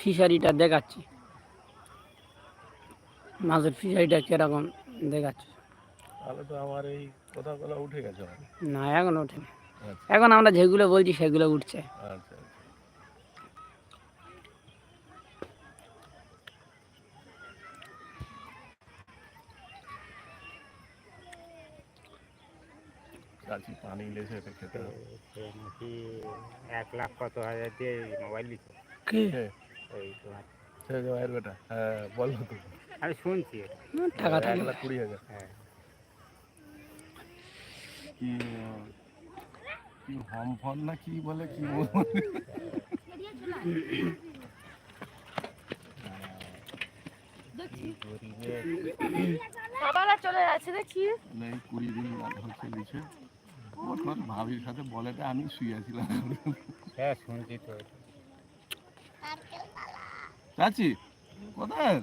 ফিশারিটা দেখাচ্ছি। মাছের ফিশারিটা কীরকম দেখাচ্ছি। তাহলে তো আমার এই কথাগুলো উঠে গেছে না এখন ওঠেনি। আচ্ছা। এখন আমরা যেগুলো বলছি সেগুলো উঠছে। আচ্ছা আচ্ছা। পানি লেছে খেতে। হবে নাকি এক লাখ কত হাজার দিয়ে মোবাইল দিচ্ছে? কে? ভাইয়ের বেটা হ্যাঁ বলো তো। আমি শুনছি। টাকা এক লাখ কুড়ি হাজার। হ্যাঁ। কি কি হম ফন না কি বলে কি চলে যাচ্ছে দেখছি এই কুড়ি দিন ওর ভাবির সাথে বলেটা আমি শুয়েছিলাম হ্যাঁ শুনছি তো। চাচি কোথায়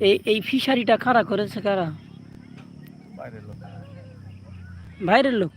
এই এই ফিশারিটা কারা করেছে কারা? বাইরের লোক। বাইরের লোক?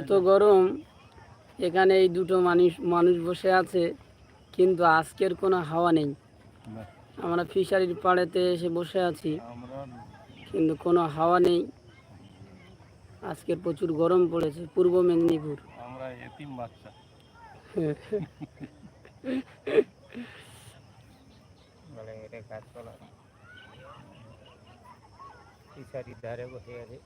এত গরম এখানে এই দুটো মানুষ মানুষ বসে আছে কিন্তু আজকের কোনো হাওয়া নেই। আমরা ফিশারির পাড়েতে এসে বসে আছি কিন্তু কোনো হাওয়া নেই। আজকের প্রচুর গরম পড়েছে পূর্ব মেদিনীপুর। আমরা এতিম বাচ্চা। গাছপালা ফিশারির ধারে বসে আছে।